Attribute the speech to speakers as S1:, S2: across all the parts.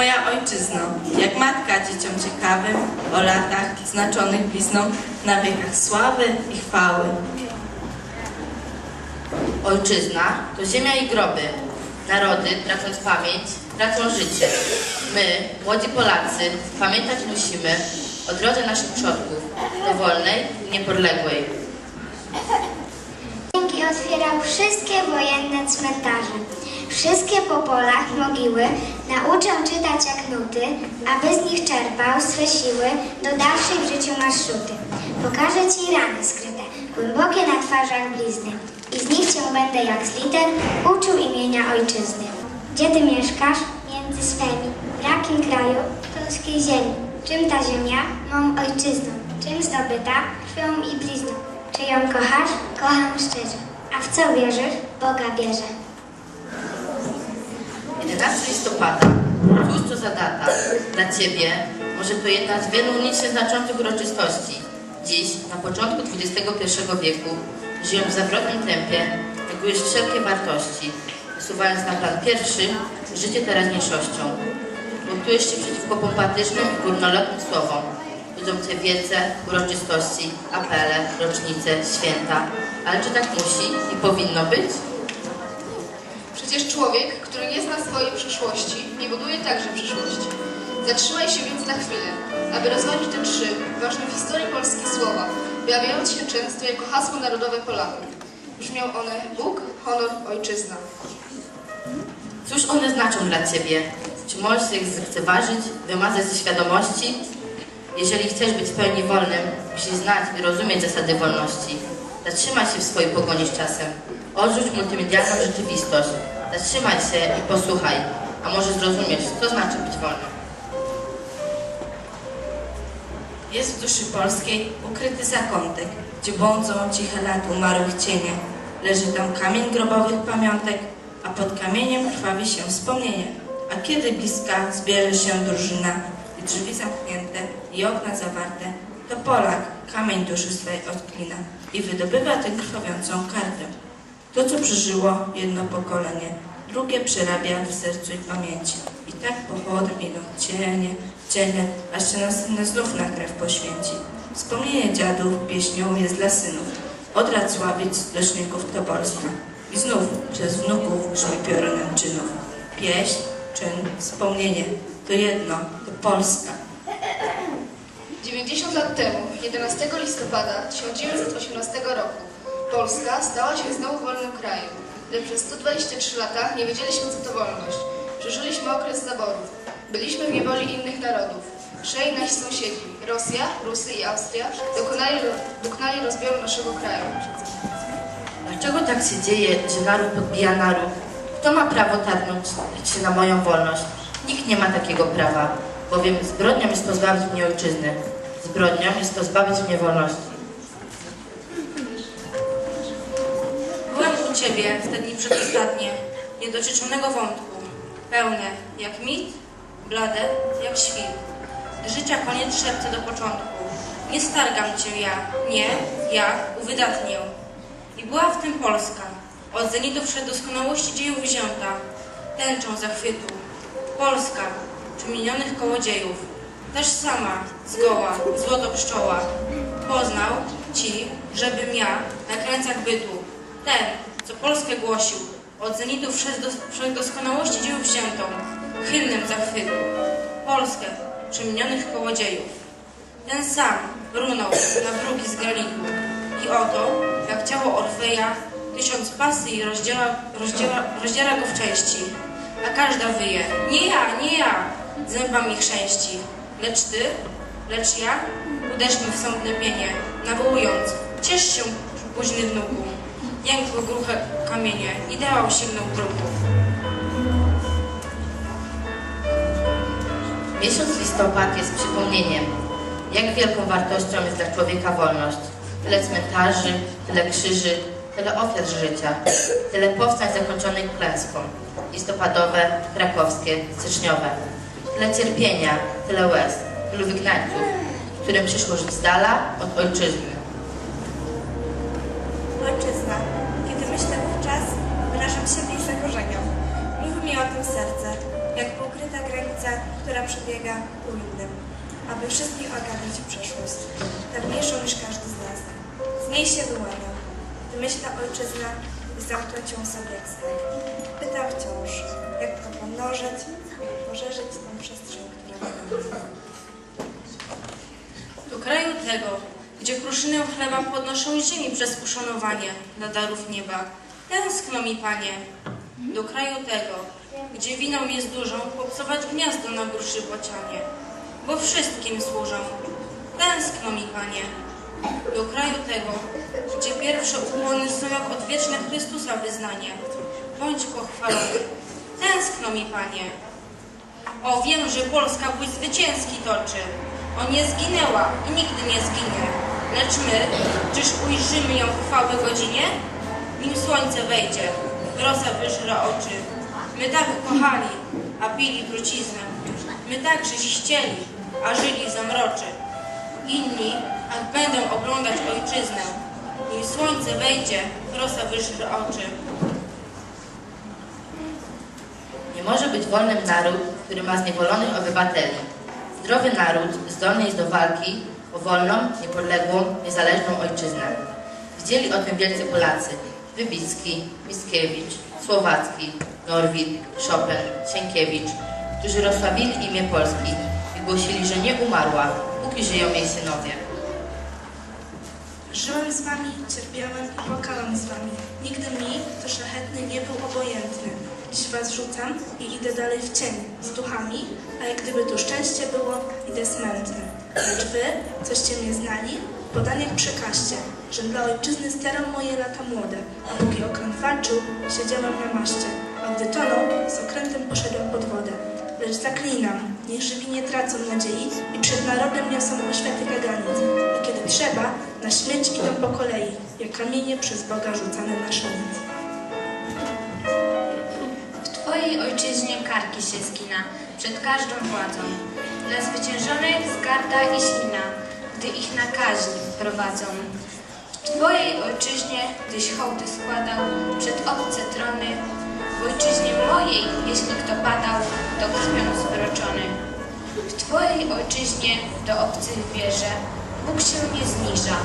S1: Moja ojczyzno, jak matka dzieciom ciekawym, o latach znaczonych blizną, na wiekach sławy i chwały.
S2: Ojczyzna to ziemia i groby. Narody, tracąc pamięć, tracą życie. My, młodzi Polacy, pamiętać musimy o drodze naszych przodków do wolnej i niepodległej.
S3: Dzięki otwierał wszystkie wojenne cmentarze. Wszystkie po polach mogiły nauczę czytać jak nuty, aby z nich czerpał swe siły do dalszej w życiu marszruty. Pokażę Ci rany skryte, głębokie na twarzach blizny i z nich Cię będę jak z liter uczył imienia ojczyzny. Gdzie Ty mieszkasz? Między swemi, brakiem kraju, polskiej ziemi. Czym ta ziemia? Mą ojczyzną. Czym zdobyta? Krwią i blizną. Czy ją kochasz? Kocham szczerze. A w co wierzysz? Boga bierze.
S2: 11 listopada. Cóż to za data? Dla Ciebie może to jedna z wielu nicznie znaczących uroczystości. Dziś, na początku XXI wieku, żyją w zawrotnym tempie, negujesz wszelkie wartości, wysuwając na plan pierwszy życie teraźniejszością. Buntujesz się przeciwko pompatycznym i górnolotnym słowom, budzące wiece, uroczystości, apele, rocznice, święta. Ale czy tak musi i powinno być?
S4: Przecież człowiek, który nie zna swojej przyszłości, nie buduje także przyszłości. Zatrzymaj się więc na chwilę, aby rozważyć te trzy ważne w historii polskie słowa, pojawiające się często jako hasło narodowe Polaków. Brzmią one Bóg, honor, ojczyzna.
S2: Cóż one znaczą dla Ciebie? Czy możesz je zlekceważyć, wymazać ze świadomości? Jeżeli chcesz być w pełni wolnym, musisz znać i rozumieć zasady wolności. Zatrzymaj się w swojej pogoni z czasem. Odrzuć multimedialną rzeczywistość. Zatrzymaj się i posłuchaj, a może zrozumiesz, co znaczy być wolnym.
S1: Jest w duszy polskiej ukryty zakątek, gdzie błądzą ciche lat umarłych cienie. Leży tam kamień grobowych pamiątek, a pod kamieniem krwawi się wspomnienie. A kiedy bliska zbierze się drużyna i drzwi zamknięte i okna zawarte, to Polak kamień duszy swej odklina i wydobywa tę krwawiącą kartę. To, co przeżyło jedno pokolenie, drugie przerabia w sercu i pamięci. I tak pochodem idą cienie, cienie, aż się następne znów na krew poświęci. Wspomnienie dziadów pieśnią jest dla synów, od lat sławić leczników to Polska. I znów przez wnuków brzmi piorunem czynów. Pieśń, czyn, wspomnienie, to jedno, to Polska.
S4: 90 lat temu, 11 listopada 1918 roku, Polska stała się znowu wolnym krajem, lecz przez 123 lata nie wiedzieliśmy, co to wolność. Przeżyliśmy okres zaborów. Byliśmy w niewoli innych narodów. Trzej nasi sąsiedzi, Rosja, Rusy i Austria, dokonali, dokonali rozbioru naszego kraju.
S2: Dlaczego tak się dzieje, że naród podbija naród? Kto ma prawo targnąć się na moją wolność? Nikt nie ma takiego prawa, bowiem zbrodnią jest to zbawić mnie ojczyzny. Zbrodnią jest to zbawić mnie wolności.
S5: Ciebie w te dni przedostatnie, niedoczyczonego wątku, pełne jak mit, blade jak świt. Życia koniec szepce do początku, nie stargam Cię ja, nie, ja uwydatnię. I była w tym Polska, od zenitu przed doskonałości dziejów wzięta, tęczą zachwytu. Polska, przemienionych kołodziejów, też sama, zgoła, złoto pszczoła, poznał Ci, żebym ja na krańcach bytu, ten, co Polskę głosił, od zenitu wszech dos- wszech doskonałości dzieł wziętą, chylnym zachwytu, Polskę przemienionych kołodziejów. Ten sam runął na brugi z granitu i oto, jak ciało Orfeja, tysiąc pasji rozdziela, rozdziela, rozdziela go w części, a każda wyje, nie ja, nie ja, zębami chrzęści, lecz ty, lecz ja, uderzmy w sądne pienie, nawołując, ciesz się, późny wnuku, jękły gruche kamienie, ideał sięgnął bruku.
S2: Miesiąc listopad jest przypomnieniem, jak wielką wartością jest dla człowieka wolność. Tyle cmentarzy, tyle krzyży, tyle ofiar życia, tyle powstań zakończonych klęską. Listopadowe, krakowskie, styczniowe. Tyle cierpienia, tyle łez, tylu wygnańców, którym przyszło żyć z dala od ojczyzny.
S6: Która przebiega ku innym, aby wszystkich ogarnąć w przeszłość, dawniejszą niż każdy z nas. Z niej się wyłaniam. Wymyśla ojczyzna i zamknąć ją sobie jak. Pytam wciąż, jak to pomnożyć, jak poszerzyć tą przestrzeń, która wygląda.
S5: Do kraju tego, gdzie kruszynę chleba podnoszą ziemi przez uszanowanie dla darów nieba. Tęskno mi, Panie. Do kraju tego, gdzie winą jest dużą popsować gniazdo na gruszy bocianie, bo wszystkim służą. Tęskno mi, Panie. Do kraju tego, gdzie pierwsze ukłony są jak odwieczne Chrystusa wyznanie. Bądź pochwalony. Tęskno mi, Panie. O, wiem, że Polska bój zwycięski toczy. O, nie zginęła i nigdy nie zginie. Lecz my, czyż ujrzymy ją w chwały godzinie? Nim słońce wejdzie, rosa wyżre oczy. My tak kochali, a pili truciznę. My tak żyć chcieli, a żyli zamroczy. Inni, ach będą oglądać ojczyznę. Nim słońce wejdzie, rosa wyżre oczy.
S7: Nie może być wolnym naród, który ma zniewolonych obywateli. Zdrowy naród zdolny jest do walki o wolną, niepodległą, niezależną ojczyznę. Widzieli o tym wielcy Polacy. Wybicki, Mickiewicz, Słowacki, Norwid, Chopin, Sienkiewicz, którzy rozsławili imię Polski i głosili, że nie umarła, póki żyją jej synowie.
S6: Żyłem z wami, cierpiałem i płakałem z wami. Nigdy mi, to szlachetny, nie był obojętny. Dziś was rzucam i idę dalej w cień, z duchami, a jak gdyby tu szczęście było, idę smętny. Lecz wy, coście mnie znali, w podaniach przekażcie, że dla ojczyzny staram moje lata młode, a póki okręt walczył, siedziałem na maszcie, a gdy tonął, z okrętem poszedłem pod wodę. Lecz zaklinam, niech żywi nie tracą nadziei i przed narodem niosą oświaty kaganiec. A kiedy trzeba, na śmierć idą po kolei, jak kamienie przez Boga rzucane na szaniec.
S8: W Twojej ojczyźnie karki się zgina przed każdą władzą. Dla zwyciężonych zgarda i ślina, gdy ich na kaźń prowadzą. W Twojej ojczyźnie, gdyś hołdy składał przed obce trony, w ojczyźnie mojej, jeśli kto padał, to krwią zbroczony. W Twojej ojczyźnie do obcych bierze, Bóg się nie zniża.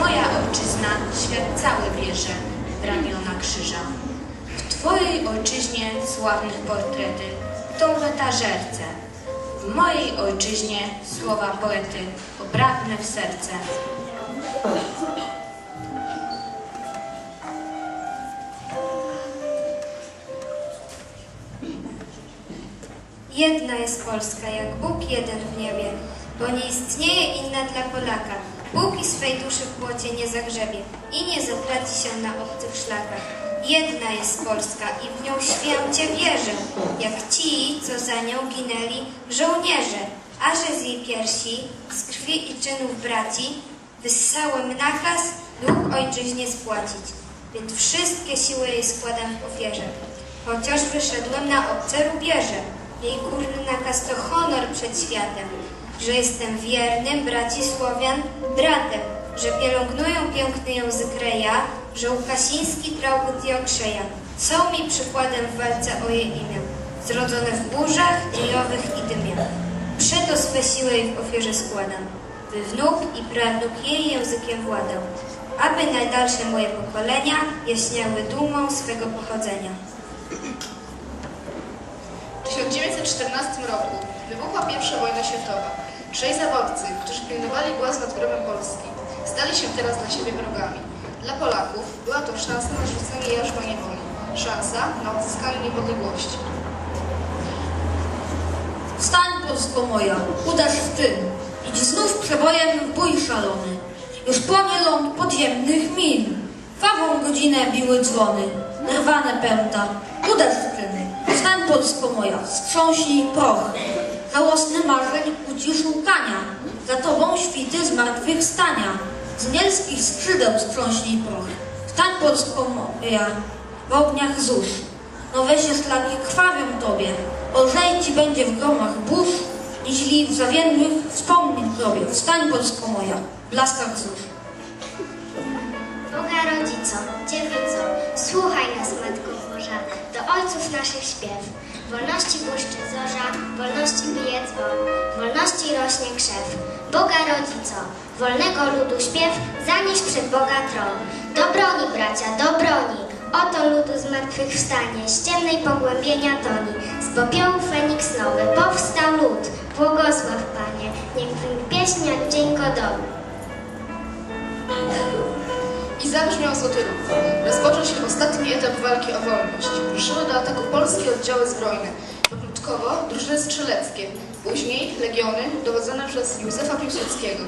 S8: Moja ojczyzna świat cały bierze w ramiona krzyża. W Twojej ojczyźnie sławnych portrety tą wetażerce. W mojej ojczyźnie słowa poety poprawne w serce.
S9: Jedna jest Polska, jak Bóg jeden w niebie, bo nie istnieje inna dla Polaka. Póki swej duszy w płocie nie zagrzebie i nie zatraci się na obcych szlakach. Jedna jest Polska i w nią święcie wierzę, jak ci, co za nią ginęli żołnierze, a że z jej piersi, z krwi i czynów braci, wyssałem nakaz dług ojczyźnie spłacić, więc wszystkie siły jej składam w ofierze. Chociaż wyszedłem na obce rubieże, jej górny nakaz to honor przed światem, że jestem wiernym braci Słowian bratem, że pielęgnują piękny język reja, że Łukasiński trałbut i okrzeja. Są mi przykładem w walce o jej imię, zrodzone w burzach dziejowych i dymie. Przeto swe siły jej w ofierze składam, by wnuk i prawnuk jej językiem władał, aby najdalsze moje pokolenia jaśniały dumą swego pochodzenia.
S4: W 1914 roku wybuchła pierwsza wojna światowa. Trzej zawodcy, którzy pilnowali głaz nad grobem Polski, stali się teraz dla siebie wrogami. Dla Polaków była to szansa na rzucenie jarzma niewoli, szansa na odzyskanie niepodległości.
S10: Wstań, Polsko moja, uderz w czyn. Idź znów przebojem w bój szalony. Już płonie ląd podziemnych min. Fawą godzinę biły dzwony. Rwane pęta, uderz w Wstań, Polsko moja, wstrząśnij proch. Żałosny marzeń ucisz łkania. Za tobą świty zmartwychwstania. Z nielskich skrzydeł strząśnij proch. Wstań, Polsko moja, w ogniach zórz. Nowe się szlaki krwawią tobie, lżej ci będzie w gromach burz, niźli w zawiennych wspomnień grobie. Wstań, Polsko moja, w blaskach zórz.
S9: Boga rodzico, dziewico, słuchaj nas,
S3: matków morza, do ojców naszych śpiew. Wolności błyszczy zorza, wolności bije dzwon, wolności rośnie krzew. Boga rodzico, wolnego ludu śpiew, zanieś przed Boga tron. Do broni, bracia, do broni, oto ludu zmartwychwstanie, z ciemnej pogłębienia toni. Z popiołu Feniks nowy, powstał lud, błogosław
S4: róg. Rozpoczął się ostatni etap walki o wolność. Ruszyły do ataku polskie oddziały zbrojne. Początkowo drużyny strzeleckie, później legiony dowodzone przez Józefa Piłsudskiego.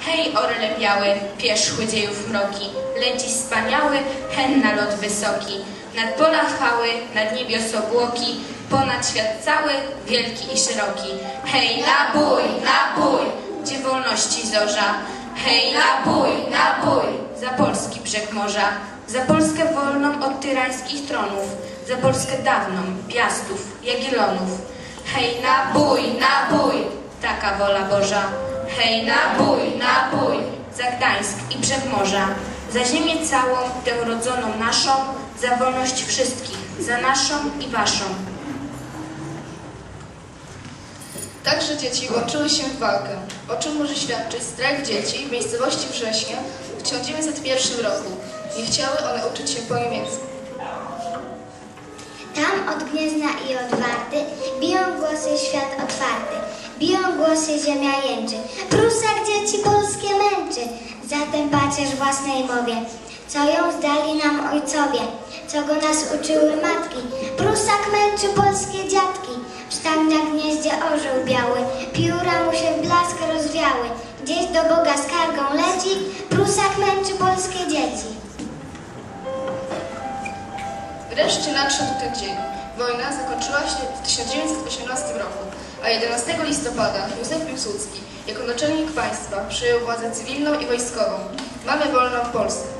S8: Hej, orle biały, pierzchły dziejów mroki, leci wspaniały, hen na lot wysoki. Nad pola chwały, nad niebios obłoki, ponad świat cały, wielki i szeroki. Hej, na bój, na bój, gdzie wolności zorza. Hej, na bój, na bój, za polski brzeg morza. Za Polskę wolną od tyrańskich tronów, za Polskę dawną, piastów, jagielonów. Hej, na bój, na bój, taka wola Boża. Hej, na bój, na bój, za Gdańsk i brzeg morza, za ziemię całą, tę rodzoną naszą, za wolność wszystkich, za naszą i waszą.
S4: Także dzieci włączyły się w walkę, o czym może świadczyć strajk dzieci w miejscowości Września w 1901 roku. Nie chciały one uczyć się po niemiecku.
S3: Tam od Gniezna i od Warty biją głosy świat otwarty, biją głosy ziemia jęczy. Prusak dzieci polskie męczy, zatem pacierz własnej mowie. Co ją zdali nam ojcowie, co go nas uczyły matki. Prusak męczy polskie dziadki, tam na gnieździe orzeł biały, pióra mu się w blask rozwiały. Gdzieś do Boga skargą leci, Prusak męczy polskie dzieci.
S4: Wreszcie nadszedł ten dzień. Wojna zakończyła się w 1918 roku, a 11 listopada Józef Piłsudski jako naczelnik państwa przyjął władzę cywilną i wojskową. Mamy wolną Polskę.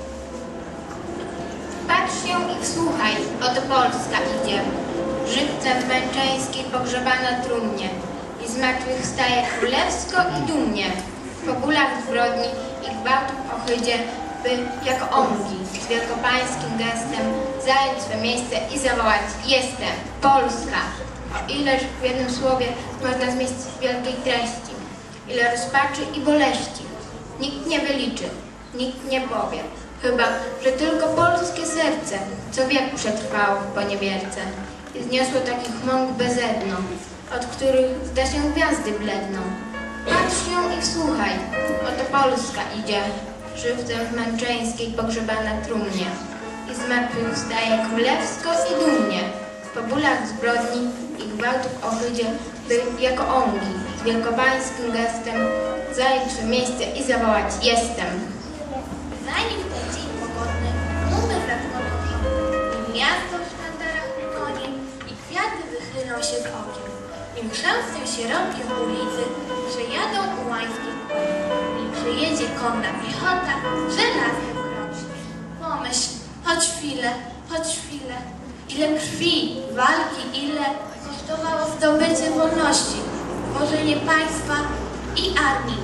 S8: Patrz się i wsłuchaj, oto Polska idzie. Żywcem męczeńskiej pogrzebana trumnie i z martwych staje królewsko i dumnie. Po bólach zbrodni i gwałtów ohydzie, by jak ongi z wielkopańskim gestem zająć swe miejsce i zawołać Jestem, Polska! O ileż w jednym słowie można zmieścić wielkiej treści, ile rozpaczy i boleści. Nikt nie wyliczy, nikt nie powie. Chyba, że tylko polskie serce, co wiek przetrwało w poniewierce. I zniosło takich mąk bezedną, od których zda się gwiazdy bledną. Patrz się i wsłuchaj, oto Polska idzie, żywcem w męczeńskiej pogrzebana trumnie. I z martwych wstaje królewsko i dumnie, po bólach zbrodni i gwałtów ohydzie, by jako ongi z wielkopańskim gestem zająć miejsce i zawołać Jestem.
S11: Wychylą się w okiem, chrzęstem się rąkiem ulicy, że jadą ułańskie nim przyjedzie konna piechota, żelaznym krocznie. Pomyśl, choć chwilę, choć chwilę, ile krwi, walki, ile kosztowało zdobycie wolności, tworzenie państwa i armii.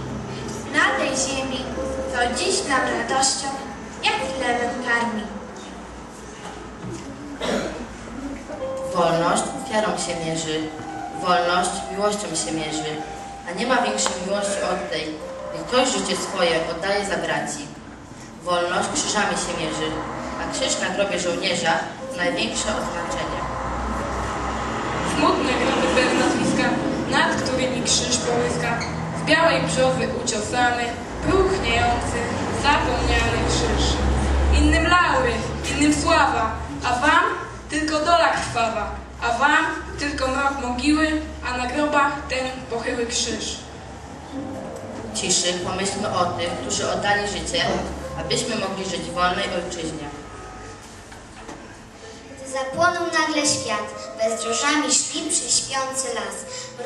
S11: Na tej ziemi, co dziś nam radością, jak chlebem karmi.
S2: Wolność ofiarą się mierzy, wolność miłością się mierzy, a nie ma większej miłości od tej, gdy ktoś życie swoje oddaje za braci. Wolność krzyżami się mierzy, a krzyż na grobie żołnierza największe oznaczenie.
S12: Smutne groby bez nazwiska, nad którymi krzyż połyska, w białej brzozy uciosany, próchniejący, zapomniany krzyż. Innym laury, innym sława, a wam tylko dola krwawa, a wam tylko mrok mogiły, a na grobach ten pochyły krzyż.
S2: Ciszy pomyślmy o tych, którzy oddali życie, abyśmy mogli żyć w wolnej ojczyźnie.
S3: Zapłonął nagle świat, bezdrożami szli przez śpiący las.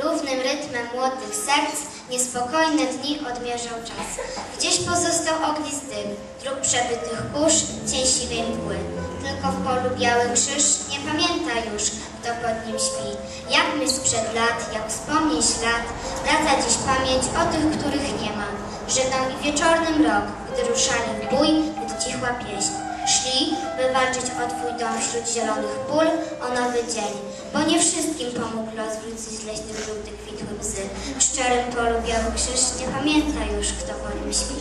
S3: Równym rytmem młodych serc niespokojne dni odmierzał czas. Gdzieś pozostał ognisty dym, dróg przebytych kurz, cień siwej mgły. Tylko w polu biały krzyż nie pamięta już, kto pod nim śpi. Jak my sprzed lat, jak wspomnień ślad, wraca dziś pamięć o tych, których nie ma. Żydą i wieczornym rok, gdy ruszali w bój, gdy cichła pieśń. Szli, by walczyć o Twój dom wśród zielonych pól, o nowy dzień. Bo nie wszystkim pomógł los wrócić leśnych żółtych kwitły bzy. W szczerym polu biały krzyż nie pamięta już, kto po nim śpi.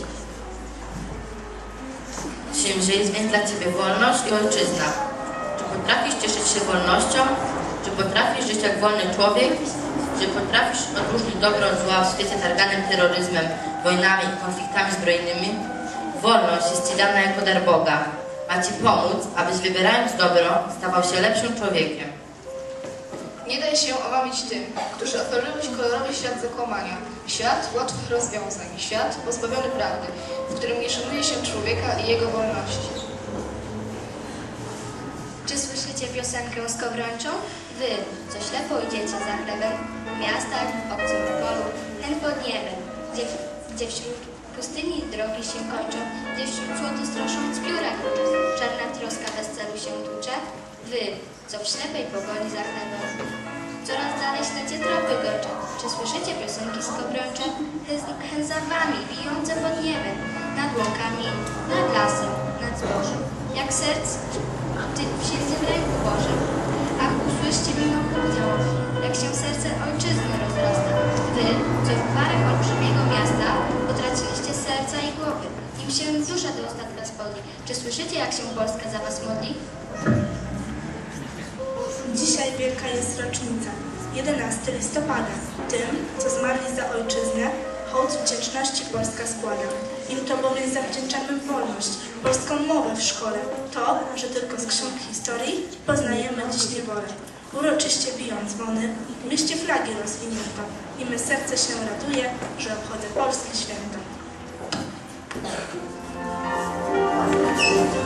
S2: Czymże jest więc dla Ciebie wolność i ojczyzna? Czy potrafisz cieszyć się wolnością? Czy potrafisz żyć jak wolny człowiek? Czy potrafisz odróżnić dobro od zła w świecie targanym terroryzmem, wojnami i konfliktami zbrojnymi? Wolność jest Ci dana jako dar Boga. Ma Ci pomóc, abyś wybierając dobro, stawał się lepszym człowiekiem.
S4: Nie daj się omamić tym, którzy oferują Ci kolorowy świat zakłamania, świat łatwych rozwiązań, świat pozbawiony prawdy, w którym nie szanuje się człowieka i jego wolności.
S11: Czy słyszycie piosenkę z Kowrończą? Wy, co ślepo idziecie za chlebem, w miastach, w obcym polu, ten pod niebem, gdzie, gdzie wśród pustyni drogi się kończą, gdzie wśród złoto strasząc pióra czarna troska bez celu się tłucze. Wy, co w ślepej pogoni za chlebem, coraz dalej śledzie tropy gocze. Czy słyszycie piosenki z wami, bijące pod niebem, nad łąkami, nad lasem, nad zbożem. Jak serc ty w ręku Bożym. Ach, usłyszcie mimo chórdzą, jak się serce ojczyzny rozrasta. Wy, co w gwarach olbrzymiego miasta potraciliście Im się do ostatka spodni. Czy słyszycie, jak się Polska za was modli?
S6: Dzisiaj wielka jest rocznica, 11 listopada. Tym, co zmarli za ojczyznę, hołd wdzięczności Polska składa. Im to bowiem zawdzięczamy wolność, polską mowę w szkole. To, że tylko z ksiąg historii poznajemy dziś niewolę. Uroczyście bijąc dzwony, w mieście flagi rozwinięto i my serce się raduje, że obchodzę polskie święto. Thank you.